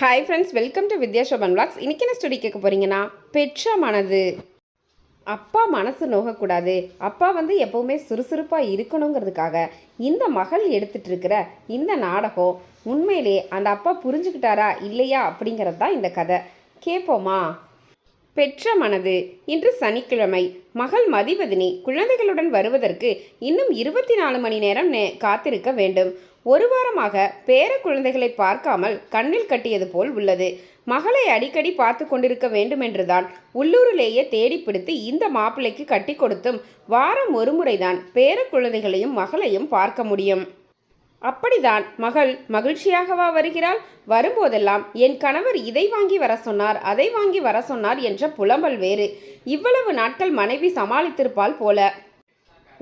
Hi friends welcome to Vidya Shoban vlogs இன்றைக்கி என்ன story கேட்க போகிறீங்கன்னா பெற்ற மனது. அப்பா மனசு நோகக்கூடாது. அப்பா வந்து எப்போவுமே சுறுசுறுப்பாக இருக்கணுங்கிறதுக்காக இந்த மகள் எடுத்துகிட்டு இருக்கிற இந்த நாடகம் உண்மையிலே அந்த அப்பா புரிஞ்சுக்கிட்டாரா இல்லையா அப்படிங்கிறது தான் இந்த கதை. கேட்போமா பெற்ற மனது. இன்று சனிக்கிழமை. மகள் மதிவதினி குழந்தைகளுடன் வருவதற்கு இன்னும் இருபத்தி நாலு மணி நேரம் நே காத்திருக்க வேண்டும். ஒரு வாரமாக பேர குழந்தைகளை பார்க்காமல் கண்ணில் கட்டியது போல் உள்ளது. மகளை அடிக்கடி பார்த்து கொண்டிருக்க வேண்டுமென்றுதான் உள்ளூரிலேயே தேடி பிடித்து இந்த மாப்பிள்ளைக்கு கட்டி கொடுத்தும் வாரம் ஒரு முறைதான் பேர குழந்தைகளையும் மகளையும் பார்க்க முடியும். அப்படிதான் மகள் மகிழ்ச்சியாகவா வருகிறாள்? வரும்போதெல்லாம் என் கணவர் இதை வாங்கி வர சொன்னார் அதை வாங்கி வர சொன்னார் என்ற புலம்பல் வேறு. இவ்வளவு நாட்கள் மனைவி சமாளித்திருப்பாள் போல.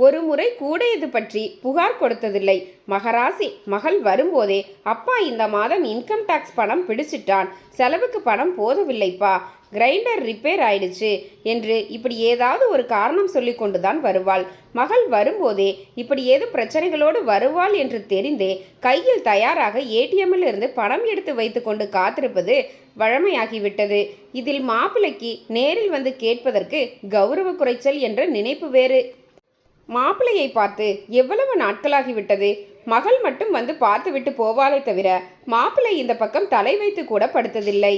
ஒரு முறை கூட இது பற்றி புகார் கொடுத்ததில்லை. மகராசி மகள் வரும்போதே அப்பா இந்த மாதம் இன்கம் டேக்ஸ் பணம் பிடிச்சிட்டான். செலவுக்கு பணம் போதவில்லைப்பா. கிரைண்டர் ரிப்பேர் ஆயிடுச்சு என்று இப்படி ஏதாவது ஒரு காரணம் சொல்லி கொண்டுதான் வருவாள். மகள் வரும்போதே இப்படி ஏதும் பிரச்சனைகளோடு வருவாள் என்று தெரிந்தே கையில் தயாராக ஏடிஎம்மில் இருந்து பணம் எடுத்து வைத்துக்கொண்டு காத்திருப்பது வழமையாகிவிட்டது. இதில் மாப்பிள்ளைக்கு நேரில் வந்து கேட்பதற்கு கௌரவ குறைச்சல் என்ற நினைப்பு வேறு. மாப்பிள்ளையை பார்த்து எவ்வளவு நாட்களாகிவிட்டது? மகள் மட்டும் வந்து பார்த்துவிட்டு போவாளே தவிர மாப்பிள்ளை இந்த பக்கம் தலை வைத்து கூட படுத்ததில்லை.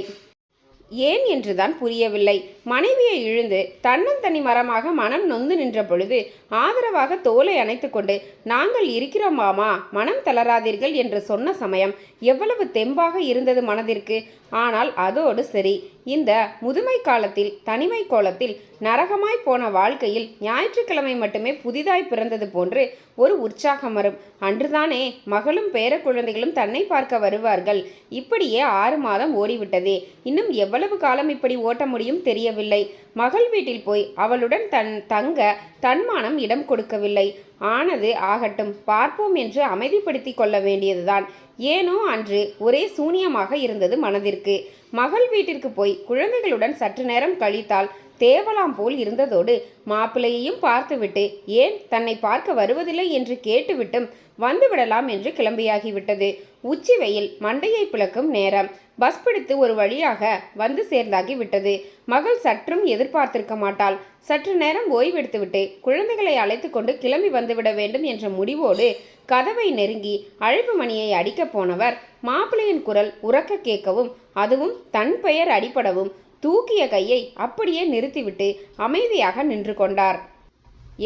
ஏன் என்றுதான் புரியவில்லை. மனைவியை இழுந்து தன்னந்தனி மரமாக மனம் நொந்து நின்ற பொழுது ஆதரவாக தோலை அணைத்துக்கொண்டு நாங்கள் இருக்கிறோம் மாமா மனம் தளராதீர்கள் என்று சொன்ன சமயம் எவ்வளவு தெம்பாக இருந்தது மனதிற்கு. ஆனால் அதோடு சரி இந்த முதுமை காலத்தில் தனிமை கோலத்தில் நரகமாய் போன வாழ்க்கையில் ஞாயிற்றுக்கிழமை மட்டுமே புதிதாய் பிறந்தது போன்று ஒரு உற்சாகம் வரும். அன்றுதானே மகளும் பேர குழந்தைகளும் தன்னை பார்க்க வருவார்கள். இப்படியே ஆறு மாதம் ஓடிவிட்டதே. இன்னும் எவ்வளவு காலம் இப்படி ஓட்ட முடியும் தெரியவில்லை. மகள் வீட்டில் போய் அவளுடன் தன் தங்க தன்மானம் இடம் கொடுக்கவில்லை. ஆனது ஆகட்டும் பார்ப்போம் என்று அமைதிப்படுத்தி கொள்ள வேண்டியதுதான். ஏனோ அன்று ஒரே சூனியமாக இருந்தது மனதிற்கு. மகள் வீட்டிற்கு போய் குழந்தைகளுடன் சற்று நேரம் கழித்தால் தேவலாம் போல் இருந்ததோடு மாப்பிள்ளையையும் பார்த்துவிட்டு ஏன் தன்னை பார்க்க வருவதில்லை? என்று கேட்டுவிட்டும் வந்துவிடலாம் என்று கிளம்பியாகிவிட்டது. உச்சி வெயில் மண்டையை பிளக்கும் நேரம். பஸ் பிடித்து ஒரு வழியாக வந்து சேர்ந்தாகி விட்டது மகள் சற்றும் எதிர்பார்த்திருக்க மாட்டாள். சற்று நேரம் ஓய்வெடுத்துவிட்டு குழந்தைகளை அழைத்து கொண்டு கிளம்பி வந்துவிட வேண்டும் என்ற முடிவோடு கதவை நெருங்கி அழைப்பு மணியை அடிக்கப் போனவர். மாப்பிள்ளையின் குரல் உறக்க கேட்கவும் அதுவும் தன் பெயர் அடிபடவும் தூக்கிய கையை அப்படியே நிறுத்திவிட்டு அமைதியாக நின்று கொண்டார்.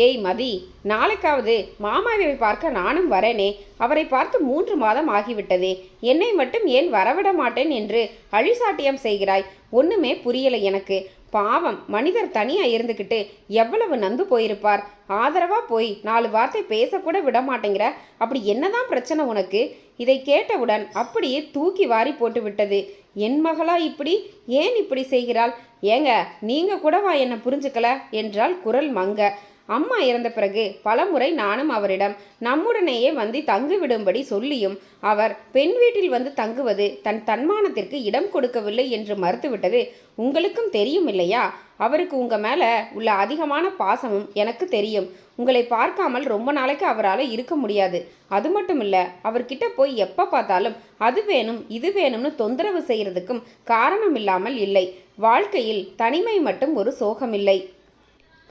ஏய் மதி நாளைக்காவது மாமாவை பார்க்க நானும் வரேனே. அவரை பார்த்து மூன்று மாதம் ஆகிவிட்டதே. என்னை மட்டும் ஏன் வரவிட மாட்டேன் என்று அழிசாட்டியம் செய்கிறாய்? ஒன்றுமே புரியலை எனக்கு. பாவம் மனிதர் தனியாக இருந்துக்கிட்டு எவ்வளவு நந்து போயிருப்பார்? ஆதரவாக போய் நாலு வார்த்தை பேசக்கூட விட மாட்டேங்கிற அப்படி என்னதான் பிரச்சனை உனக்கு? இதை கேட்டவுடன் அப்படியே தூக்கி வாரி போட்டு விட்டது. என் மகளா இப்படி? ஏன் இப்படி செய்கிறாள்? ஏங்க நீங்கள் கூடவா என்னை புரிஞ்சுக்கல? என்றால் குரல் மங்க. அம்மா இறந்த பிறகு பலமுறை நானும் அவரிடம் நம்முடனேயே வந்து தங்குவிடும்படி சொல்லியும் அவர் பெண் வீட்டில் வந்து தங்குவது தன் தன்மானத்திற்கு இடம் கொடுக்கவில்லை என்று மறுத்துவிட்டது உங்களுக்கும் தெரியும் இல்லையா? அவருக்கு உங்க மேல உள்ள அதிகமான பாசமும் எனக்கு தெரியும். உங்களை பார்க்காமல் ரொம்ப நாளைக்கு அவரால் இருக்க முடியாது. அது மட்டும் இல்ல அவர்கிட்ட போய் எப்ப பார்த்தாலும் அது வேணும் இது வேணும்னு தொந்தரவு செய்யறதுக்கும் காரணம் இல்லாமல் இல்லை. வாழ்க்கையில் தனிமை மட்டும் ஒரு சோகமில்லை.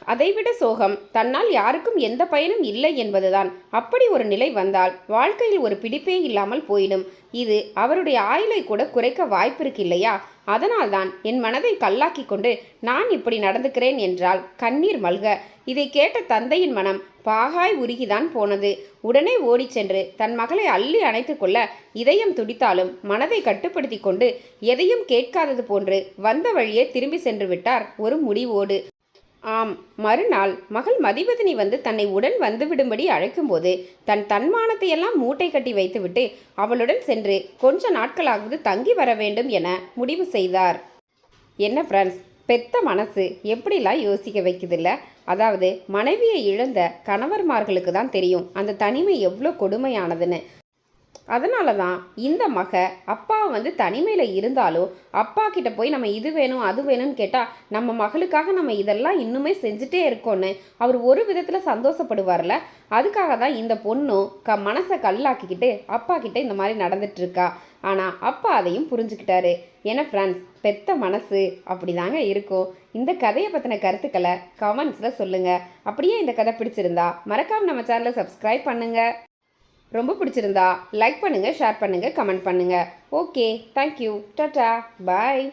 அதைவிட சோகம் தன்னால் யாருக்கும் எந்த பயனும் இல்லை என்பதுதான். அப்படி ஒரு நிலை வந்தால் வாழ்க்கையில் ஒரு பிடிப்பே இல்லாமல் போயிடும். இது அவருடைய ஆயுளை கூட குறைக்க வாய்ப்பிருக்கு இல்லையா அதனால்தான் என் மனதை கல்லாக்கி கொண்டு நான் இப்படி நடந்துக்கிறேன் என்றால் கண்ணீர் மல்க. இதை கேட்ட தந்தையின் மனம் பாகாய் உருகிதான் போனது. உடனே ஓடிச் சென்று தன் மகளை அள்ளி அணைத்து கொள்ள இதயம் துடித்தாலும் மனதை கட்டுப்படுத்தி கொண்டு எதையும் கேட்காதது போன்று வந்த வழியே திரும்பி சென்று விட்டார் ஒரு முடிவோடு. ஆம் மறுநாள் மகள் மதிவதனி வந்து தன்னை உடன் வந்துவிடும்படி அழைக்கும்போது தன் தன்மானத்தையெல்லாம் மூட்டை கட்டி வைத்துவிட்டு அவளுடன் சென்று கொஞ்ச நாட்களாவது தங்கி வர வேண்டும் என முடிவு செய்தார். என்ன ஃப்ரெண்ட்ஸ் பெத்த மனசு எப்படிலாம் யோசிக்க வைக்குதில்ல? அதாவது மனைவியை இழந்த கணவர்மார்களுக்கு தான் தெரியும் அந்த தனிமை எவ்வளோ கொடுமையானதுன்னு. அதனால தான் இந்த மக அப்பா வந்து தனிமையில் இருந்தாலும் அப்பா கிட்ட போய் நம்ம இது வேணும் அது வேணும்னு கேட்டால் நம்ம மகளுக்காக நம்ம இதெல்லாம் இன்னுமே செஞ்சுட்டே இருக்கோன்னு அவர் ஒரு விதத்தில் சந்தோஷப்படுவார்ல. அதுக்காக தான் இந்த பொண்ணும் க மனசை கல்லாக்கிக்கிட்டு அப்பா கிட்ட இந்த மாதிரி நடந்துட்டு இருக்கா. ஆனால் அப்பா அதையும் புரிஞ்சுக்கிட்டாரு. ஏன்னா ஃப்ரெண்ட்ஸ் பெத்த மனசு அப்படிதாங்க இருக்கும். இந்த கதையை பற்றின கருத்துக்களை கமெண்ட்ஸில் சொல்லுங்கள் அப்படியே இந்த கதை பிடிச்சிருந்தா மறக்காம நம்ம சேனலை சப்ஸ்கிரைப் பண்ணுங்கள் ரொம்ப பிடிச்சிருந்தா லைக் பண்ணுங்கள் ஷேர் பண்ணுங்கள் கமெண்ட் பண்ணுங்கள் ஓகே தேங்க்யூ டாட்டா பாய்